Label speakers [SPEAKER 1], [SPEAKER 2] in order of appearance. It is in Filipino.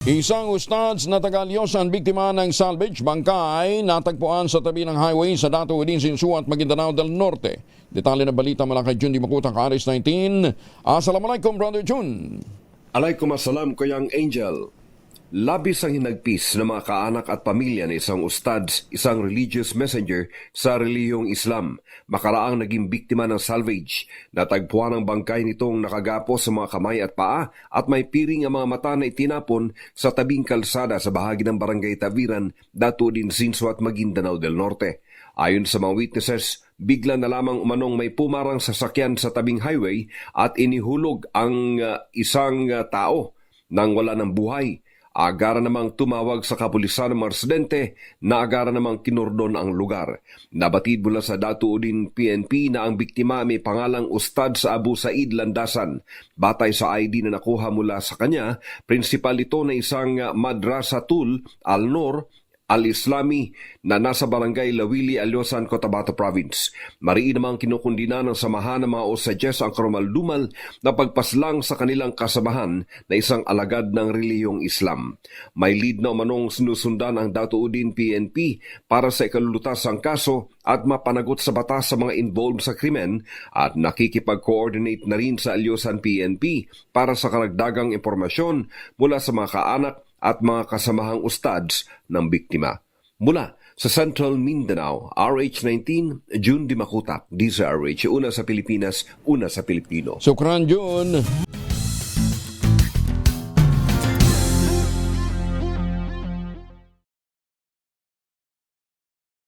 [SPEAKER 1] Isang ustads na taga-Lyosan biktima ng salvage bangkay natagpuan sa tabi ng highway sa Dato Udin Sinsu at Maguindanao del Norte. Detalye ng balita mula kay Jun Di Makutang Aris 19. Assalamualaikum Brother Jun.
[SPEAKER 2] Alaykum assalam kayang Angel. Labis ang hinagpis ng mga kaanak at pamilya ng isang ustads, isang religious messenger sa reliyong Islam. Makaraang naging biktima ng salvage. Natagpuan ang bangkay nitong nakagapo sa mga kamay at paa at may piring ang mga mata na itinapon sa tabing kalsada sa bahagi ng barangay Taviran, Dato din Sinso at Maguindanao del Norte. Ayon sa mga witnesses, bigla na lamang umanong may pumarang sasakyan sa tabing highway at inihulog ang uh, isang uh, tao nang wala ng buhay. Agara namang tumawag sa kapulisan ng residente na agara namang kinordon ang lugar. Nabatid mula sa Datuudin PNP na ang biktima may pangalang Ustad sa Abu Said Landasan. Batay sa ID na nakuha mula sa kanya, prinsipal ito na isang uh, Madrasatul Al-Nur Al-Islami na nasa barangay Lawili, Alyosan, Cotabato Province. Mariin namang kinukundina ng samahan ng mga Osages ang karumaldumal na pagpaslang sa kanilang kasamahan na isang alagad ng reliyong Islam. May lead na umanong sinusundan ang Datuudin PNP para sa ikalulutas ang kaso at mapanagot sa batas sa mga involved sa krimen at nakikipag-coordinate na rin sa Alyosan PNP para sa karagdagang impormasyon mula sa mga kaanak at mga kasamahang ustads ng biktima. Mula sa Central Mindanao, RH19, June Dimakutak, DZRH, una sa Pilipinas, una sa Pilipino.
[SPEAKER 1] Sukran Jun.